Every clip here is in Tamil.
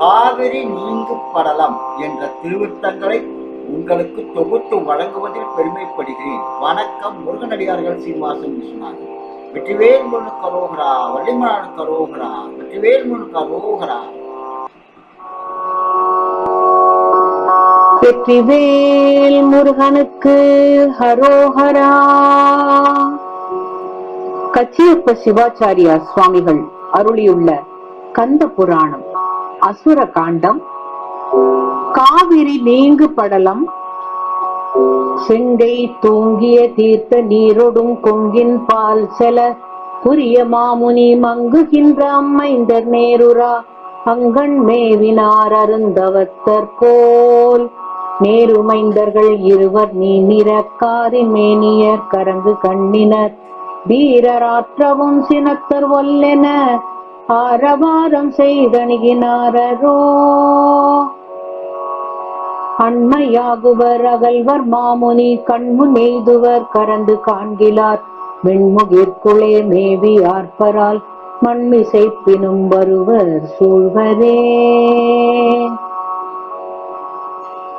காவிரி நீங்கு படலம் என்ற திருவிருத்தங்களை உங்களுக்கு தொகுத்து வழங்குவதில் பெருமைப்படுகிறேன். வணக்கம் முருகனடியார்கள் சீனிவாசன் விஸ்வநாதன் வெற்றிவேல் முருகன் கரோகரா வள்ளிமலான் கரோகரா வெற்றிவேல் முருகன் கரோகரா. வெற்றிவேல் முருகனுக்கு ஹரோஹரா. கச்சியப்ப சிவாச்சாரியா சுவாமிகள் அருளியுள்ள கந்த புராணம். அசுர காண்டம் காவிரி நீங்கு படலம் செங்கை தூங்கிய தீர்த்த நீரொடும் கொங்கின் பால் செல புரிய மாமுனி மங்குகின்ற அம்மைந்தர் நேருரா அங்கண் மேவினார் அருந்தவத்தர் போல். நேருமைந்தர்கள் இருவர் நீ நிறக்காரி மேனியர் கரங்கு கண்ணினர் வீரராற்றவும் சினத்தர் வல்லென ஆரவாரம் செய்தணுகினாரோ அண்மையாகுவர் அகல்வர் மாமுனி கண்முன் எய்துவர் கரந்து காண்கிலார். வெண்முகிற்குளே மேவி ஆர்ப்பரால் மண்மிசைப்பினும் வருவர் சூழ்வரே.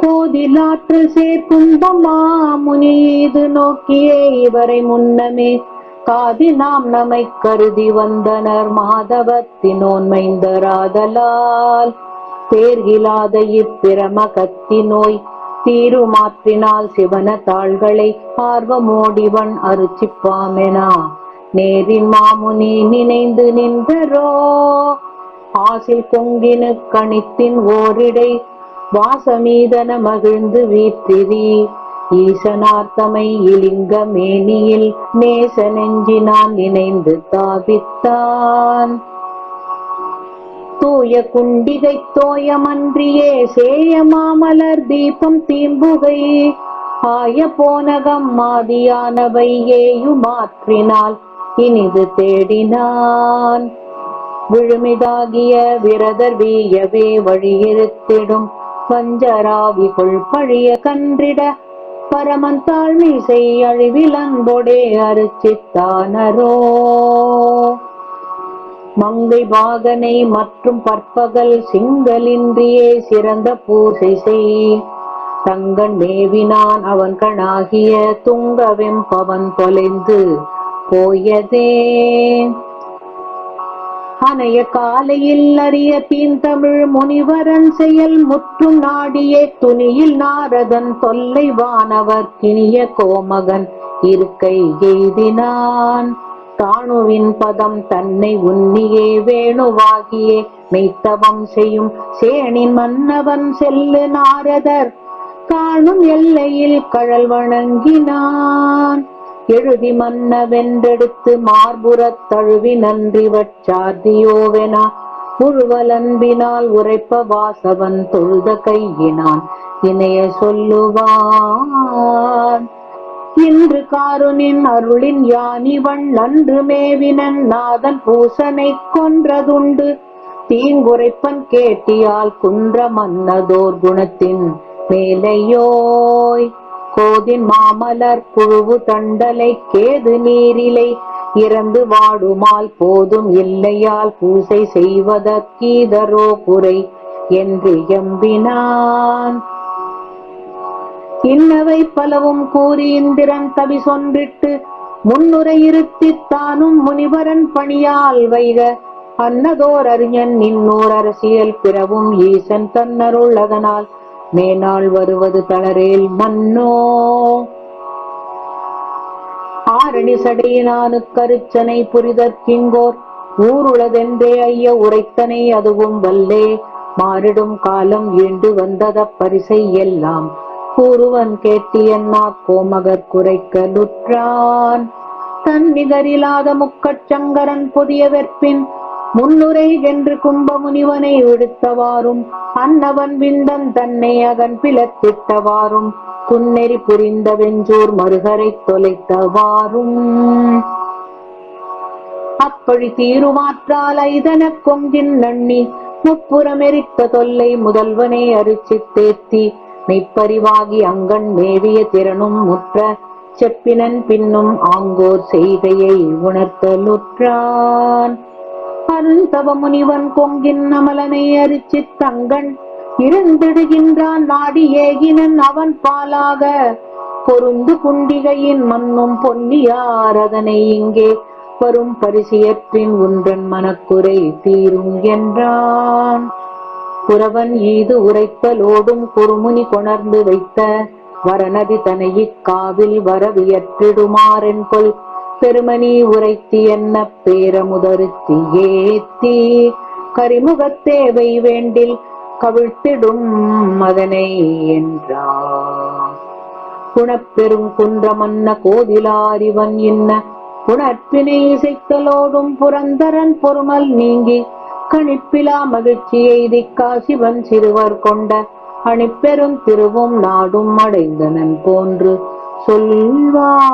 கோதிலாற்று சேர்க்குந்தம் மாமுனி இது நோக்கியே இவரை முன்னமே காதி நாம் நம்மை கருதி வந்தனர் மாதவத்தினோன்மைந்தராதலால். தேர்கிலாத இப்பிரம கத்தி நோய் தீருமாற்றினால் சிவன தாள்களை ஆர்வமோடிவன் அருச்சிப்பாமெனா. நேரின் மாமுனி நினைந்து நின்றரோ? ஆசில் கொங்கினு கணித்தின் ஓரிடை வாசமீதன மகிழ்ந்து வீற்றிரி. ஈசனார்த்தமை இலிங்க மேனியில் நேச நெஞ்சினான் இணைந்து தாவித்தான் தூய குண்டிகை தோயமன்றியே சேய மாமலர் தீபம் தீம்புகை. ஆய போனகம் மாதியானவை ஏயுமாற்றினால் இனிது தேடினான். விழுமிதாகிய விரதர் வீயவே வழியிருத்திடும் வஞ்சராவிகுள் பழிய கன்றிட பரமன் தாழ்மிசை அழிவில் அன்போடே அருச்சித்தானரோ மங்கை பாகனை மற்றும் பற்பகல் சிங்கலின்றியே சிறந்த பூசை செய். தங்கன் மேவினான் அவன் கணாகிய துங்கவெம்பவன் தொலைந்து போயதே. அனைய காலையில் அறிய தீந்தமிழ் முனிவரன் செயல் முற்று நாடியே துணியில் நாரதன் தொல்லை வானவர் கிணிய கோமகன் இருக்கை எய்தினான். தாணுவின் பதம் தன்னை உன்னியே வேணுவாகியே மெய்த்தவம் செய்யும் சேனின் மன்னவன் செல்லு நாரதர். காணும் எல்லையில் கழல் வணங்கினான். எழுதி மன்னவென்றெடுத்து மார்புறத் தழுவி நன்றி வச்சார்தியோவெனா புழுவலன்பினால் உரைப்ப வாசவன் தொழுத கையினான். இணைய சொல்லுவான் இன்று காருனின் அருளின் யானிவன் நன்று மேவினன் நாதன் பூசனை கொன்றதுண்டு. தீங்குரைப்பன் கேட்டியால் குன்ற மன்னதோர் குணத்தின் மேலையோய். கோதின் மாமலர் புழுவு தண்டலை கேது நீரிலை இறந்து வாடுமால் போதும் இல்லையால் பூசை செய்வதற்கீதரோ குறை என்று எம்பினான். இன்னவை பலவும் கூறி இந்திரன் தவி சொன்றிட்டு முன்னுரை இருத்தி தானும் முனிவரன் பணியால் வைக அன்னதோர் அறிஞன் இன்னோர் அரசியல் பிறவும் ஈசன் தன்னருள் அதனால். மேனால் வருவது தளரேல் மன்னோ. ஆரணி சடையினானு கருச்சனை புரிதற்கிங்கோர் ஊருளதென்றே ஐய உரைத்தனை அதுவும் வல்லே. மாறிடும் காலம் ஈண்டு வந்தத பரிசை எல்லாம் கூறுவன் கேட்டியன்னா கோமகர் குறைக்க லுற்றான். தன் நிகரில்லாத சங்கரன் புதிய வெற்பின் முன்னுரை என்று கும்பமுனிவனை விடுத்தவாறும் அன்னவன் விந்தன் தன்னை அகன் பிளத்திட்டவாறும் புன்னெறி புரிந்த வெஞ்சூர் மருகரை தொலைத்தவாறும். அப்பழி தீருமாற்றால் ஐதன கொங்கின் நண்ணி முப்புறமெரித்த தொல்லை முதல்வனை அரிச்சி தேத்தி மெய்ப்பறிவாகி அங்கன் மேவிய திறனும் முற்ற செப்பினன் பின்னும் ஆங்கோர் செய்கையை உணர்த்தலுற்றான். அருந்தவ முனிவன் கொங்கின் அமலனை அரிச்சி தங்கன் இருந்திடுகின்றான் நாடி ஏகினன் அவன் பாலாக. பொருந்து குண்டிகையின் மன்னும் பொன்னியார் அதனை இங்கே வரும் பரிசியற்றின் உன்றன் மனக்குறை தீரும் என்றான். புறவன் ஈது உரைத்தலோடும் குறுமுனி கொணர்ந்து வைத்த வரநதி தனையிக் காவில் வரவியற்றிடுமாறென் கொள் பெருமணி உரைத்தி என்ன பேரமுதருத்தி ஏத்தி? கரிமுகத்தேவை வேண்டில் கவிழ்த்திடும் மதனை என்றான் குணப்பெரும் குன்றமன்ன கோதிலாரிவன் என்ன? புணர்ப்பினை இசைத்தலோடும் புரந்தரன் பொறுமல் நீங்கி கணிப்பிலா மகிழ்ச்சியை திக்கா சிவன் சிறுவர் கொண்ட அணிப்பெரும் திருவும் நாடும் அடைந்தனன் போன்று சொல்வான்.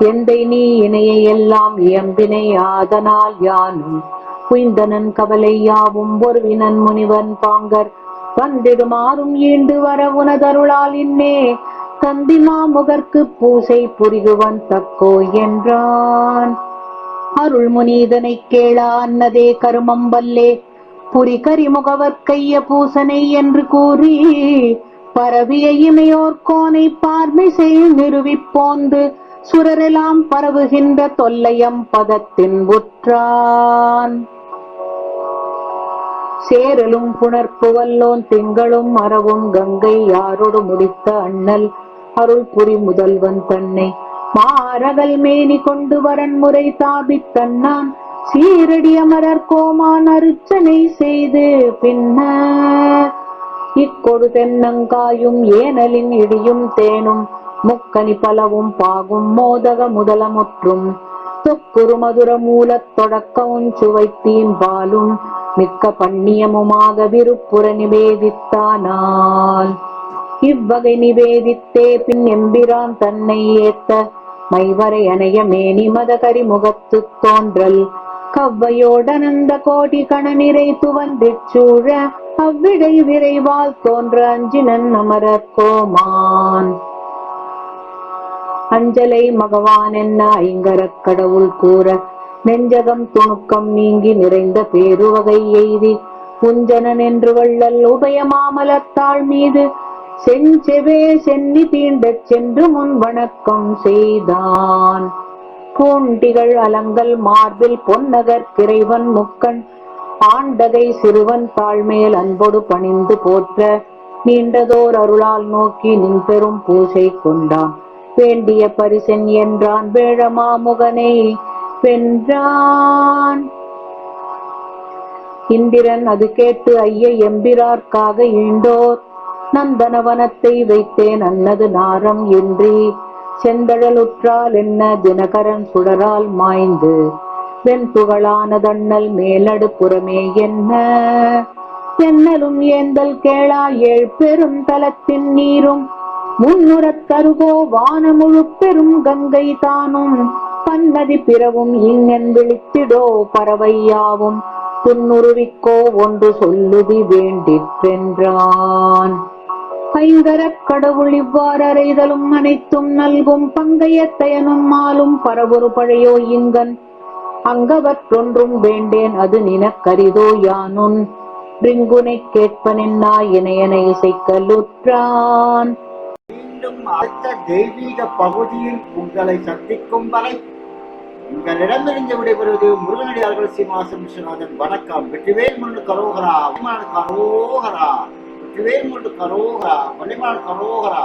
எந்தை நீ இணையை எல்லாம் இயம்பினை ஆதனால் யானும் குய்ந்தனன் கவலை யாவும் ஒருவினன் முனிவன் பாங்கர். வந்திடுமாறும் ஈண்டு வர உனதருளால் இன்னே. தந்திமா முகர்க்கு பூசை புரிகுவன் தக்கோ என்றான். அருள் அருள்முனீதனை கேளா அன்னதே கருமம் வல்லே. புரி கரிமுகவர் கைய பூசனை என்று கூறி பரவிய இமையோர் கோனை பார்மை செய் நிறுவிப் சுரரெலாம் பரவுகின்ற தொல்லையம் பதத்தின் உற்றான். சேரலும் புணர்ப்புவல்லோன் திங்களும் மரவும் கங்கை யாரோடு முடித்த அண்ணல் அருள் புரி முதல்வன் தன்னை. மாரகல் மேனி கொண்டு வரன் முறை தாபித்தன்னான் சீரடி அமரர் கோமான் அருச்சனை செய்து பின்ன இக்கொடு தென்னங்காயும் ஏனலின் இடியும் தேனும் முக்கனி பலவும் பாகும் மோதக முதலமுற்றும். தொக்குரு மதுர மூலத் தொடக்கவும் சுவைத்தீன் பாலும் மிக்க பண்ணியமுமாக விருப்புற நிவேதித்தானால். இவ்வகை நிவேதித்தே பின் எம்பிரான் தன்னை ஏத்த மைவரை அணைய மேனி மதகரி முகத்துத் தோன்றல். கவ்வையோடனந்த கோடி கணநிறை துவந்திச் சூழ அவ்விடை விரைவால் தோன்ற அஞ்சினன் அமரர் கோமான். அஞ்சலை மகவான் என்ன ஐங்கரக் கடவுள் கூற? நெஞ்சகம் துணுக்கம் நீங்கி நிறைந்த பேருவகை எய்தி. புஞ்சனன் என்று வள்ளல் உபயமாமலத்தாள் மீது. செஞ்செவே சென்னி தீண்டச் சென்று முன் வணக்கம் செய்தான். பூண்டிகள் அலங்கல் மார்பில் பொன்னகர் கிரைவன் முக்கண். ஆண்டகை சிறுவன் தாழ்மேல் அன்போடு பணிந்து போற்ற. நீண்டதோர் அருளால் நோக்கி நின் பெரும் பூசை கொண்டான். வேண்டிய பரிசன் என்றான் வேழமாமுகனை வென்றான். இந்திரன் அது கேட்டு ஐய எம்பிரார்க்காக இண்டோர் நந்தனவனத்தை வைத்தேன் அன்னது நாரம் இன்றி செந்தழலுற்றால் என்ன தினகரன் சுடரால் மாய்ந்து. வெண்புகழானதண்ணல் மேலடு புறமே என்ன. தென்னலும் ஏந்தல் கேளா ஏழ் பெரும் தலத்தின் நீரும். முன்னுறத் தருகோ வானமுழு பெரும் கங்கை தானும். பன்னதி பிறவும் இங்கன் விழித்திடோ பறவையாவும். துன்னுருவிக்கோ ஒன்று சொல்லுதி வேண்டிற்றென்றான். ஐங்கரக் கடவுள் இவ்வாறு அறைதலும் அனைத்தும் நல்கும் பங்கையத்தையனும் மாலும் பரவொரு பழையோ இங்கன். அங்கவற்றொன்றும் வேண்டேன் அது நினக்கரிதோ யானுன். ரிங்குனை கேட்பனென்னா இணையனை இசைக்கலுற்றான். மீண்டும் அடுத்த தெய்வீக பகுதியில் உங்களை சந்திக்கும் வரை உங்களிடமிருந்து விடைபெறுவது முருகனடியார்கள் சீனிவாசன் விஸ்வநாதன். வணக்கம். வெற்றிவேல் முன்னு கரோகரா அபிமான கரோகரா வெற்றிவேல் முன்னு கரோகரா வலிமான கரோகரா.